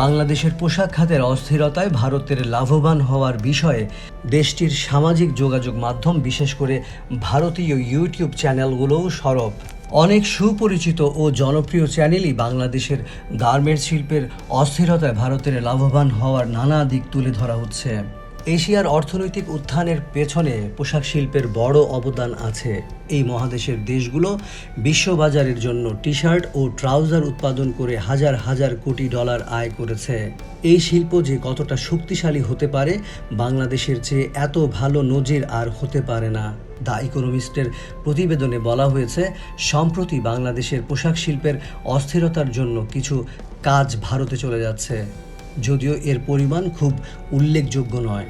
বাংলাদেশের পোশাক খাতের অস্থিরতায় ভারতের লাভবান হওয়ার বিষয়ে দেশটির সামাজিক যোগাযোগ মাধ্যম, বিশেষ করে ভারতীয় ইউটিউব চ্যানেলগুলোও সরব। অনেক সুপরিচিত ও জনপ্রিয় চ্যানেলই বাংলাদেশের গার্মেন্টস শিল্পের অস্থিরতায় ভারতের লাভবান হওয়ার নানা দিক তুলে ধরা হচ্ছে। এশিয়ার অর্থনৈতিক উত্থানের পেছনে পোশাক শিল্পের বড় অবদান আছে। এই মহাদেশের দেশগুলো বিশ্ববাজারের জন্য টি শার্ট ও ট্রাউজার উৎপাদন করে হাজার হাজার কোটি ডলার আয় করেছে। এই শিল্প যে কতটা শক্তিশালী হতে পারে, বাংলাদেশের চেয়ে এত ভালো নজির আর হতে পারে না। দ্য ইকোনমিস্টের প্রতিবেদনে বলা হয়েছে, সম্প্রতি বাংলাদেশের পোশাক শিল্পের অস্থিরতার জন্য কিছু কাজ ভারতে চলে যাচ্ছে। যদিও এর পরিমাণ খুব উল্লেখযোগ্য নয়।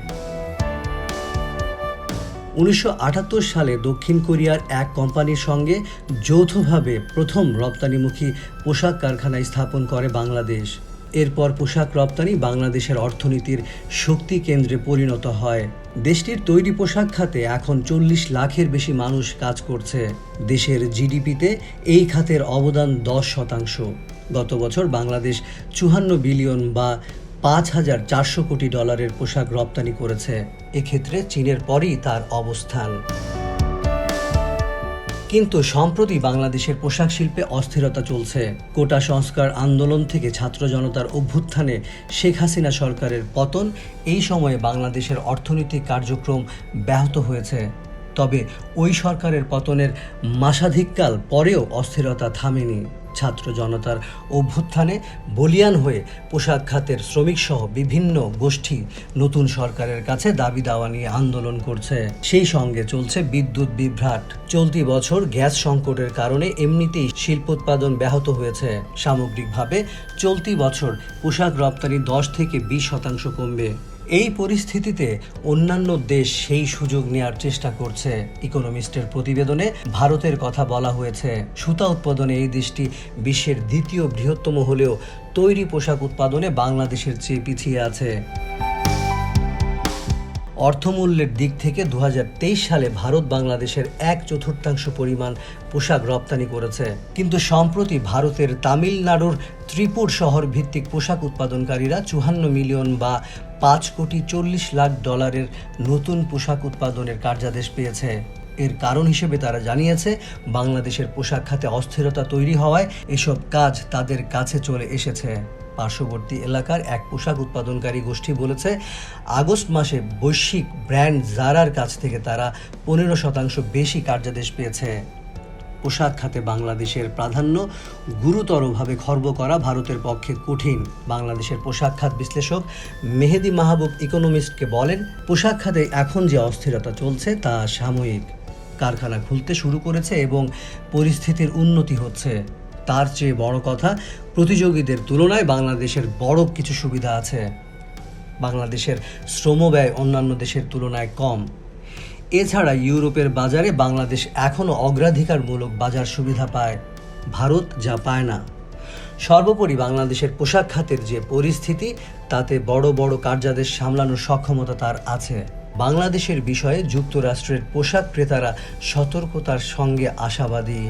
উনিশশো সালে দক্ষিণ কোরিয়ার এক কোম্পানির সঙ্গে যৌথভাবে প্রথম রপ্তানিমুখী পোশাক কারখানা স্থাপন করে বাংলাদেশ। এরপর পোশাক রপ্তানি বাংলাদেশের অর্থনীতির শক্তি কেন্দ্রে পরিণত হয়। দেশটির তৈরি পোশাক খাতে এখন চল্লিশ লাখের বেশি মানুষ কাজ করছে। দেশের জিডিপিতে এই খাতের অবদান দশ শতাংশ। গত বছর বাংলাদেশ চুহান্ন বিলিয়ন বা পাঁচ হাজার চারশো কোটি ডলারের পোশাক রপ্তানি করেছে। এক্ষেত্রে চীনের পরই তার অবস্থান। কিন্তু সম্প্রতি বাংলাদেশের পোশাক শিল্পে অস্থিরতা চলছে। কোটা সংস্কার আন্দোলন থেকে ছাত্র জনতার অভ্যুত্থানে শেখ হাসিনা সরকারের পতন এই সময়ে বাংলাদেশের অর্থনৈতিক কার্যক্রম ব্যাহত হয়েছে। তবে ওই সরকারের পতনের মাসাধিককাল পরেও অস্থিরতা থামেনি। ছাত্র জনতার অভ্যুত্থানে বলিয়ান হয়ে পোশাক খাতের শ্রমিক সহ বিভিন্ন গোষ্ঠী নতুন সরকারের কাছে দাবি দাওয়া নিয়ে আন্দোলন করছে। সেই সঙ্গে চলছে বিদ্যুৎ বিভ্রাট। চলতি বছর গ্যাস সংকটের কারণে এমনিতেই শিল্পোৎপাদন ব্যাহত হয়েছে। সামগ্রিকভাবে চলতি বছর পোশাক রপ্তানি দশ থেকে বিশ শতাংশ কমবে। এই পরিস্থিতিতে অন্যান্য দেশ সেই সুযোগ নেওয়ার চেষ্টা করছে। ইকোনমিস্টের প্রতিবেদনে ভারতের কথা বলা হয়েছে। সুতা উৎপাদনে এই দেশটি বিশ্বের দ্বিতীয় বৃহত্তম হলেও তৈরি পোশাক উৎপাদনে বাংলাদেশের চেয়ে পিছিয়ে আছে। অর্থমূল্যের দিক থেকে দু হাজার তেইশ সালে ভারত বাংলাদেশের এক চতুর্থাংশ পরিমাণ পোশাক রপ্তানি করেছে। কিন্তু সম্প্রতি ভারতের তামিলনাড়ুর ত্রিপুর শহর ভিত্তিক পোশাক উৎপাদনকারীরা চুহান্ন মিলিয়ন বা পাঁচ কোটি চল্লিশ লাখ ডলারের নতুন পোশাক উৎপাদনের কার্যাদেশ পেয়েছে। এর কারণ হিসেবে তারা জানিয়েছে, বাংলাদেশের পোশাক খাতে অস্থিরতা তৈরি হওয়ায় এসব কাজ তাদের কাছে চলে এসেছে। পার্শ্ববর্তী এলাকার এক পোশাক উৎপাদনকারী গোষ্ঠী বলেছে, আগস্ট মাসে বৈশ্বিক ব্র্যান্ড জারার কাছ থেকে তারা পনেরো শতাংশ বেশি কার্যাদেশ পেয়েছে। পোশাক খাতে বাংলাদেশের প্রাধান্য গুরুতরভাবে খর্ব করা ভারতের পক্ষে কঠিন। বাংলাদেশের পোশাক খাত বিশ্লেষক মেহেদি মাহবুব ইকোনমিস্টকে বলেন, পোশাক খাতে এখন যে অস্থিরতা চলছে তা সাময়িক। কারখানা খুলতে শুরু করেছে এবং পরিস্থিতির উন্নতি হচ্ছে। তার চেয়ে বড় কথা, প্রতিযোগীদের তুলনায় বাংলাদেশের বড় কিছু সুবিধা আছে। বাংলাদেশের শ্রম ব্যয় অন্যান্য দেশের তুলনায় কম। এছাড়া ইউরোপের বাজারে বাংলাদেশ এখনও অগ্রাধিকারমূলক বাজার সুবিধা পায়। ভারত যা পায় না। সর্বোপরি বাংলাদেশের পোশাক খাতের যে পরিস্থিতি, তাতে বড় বড় কার্যাদেশ সামলানোর সক্ষমতা তার আছে। বাংলাদেশের বিষয়ে যুক্তরাষ্ট্রের পোশাক ক্রেতারা সতর্কতার সঙ্গে আশাবাদী।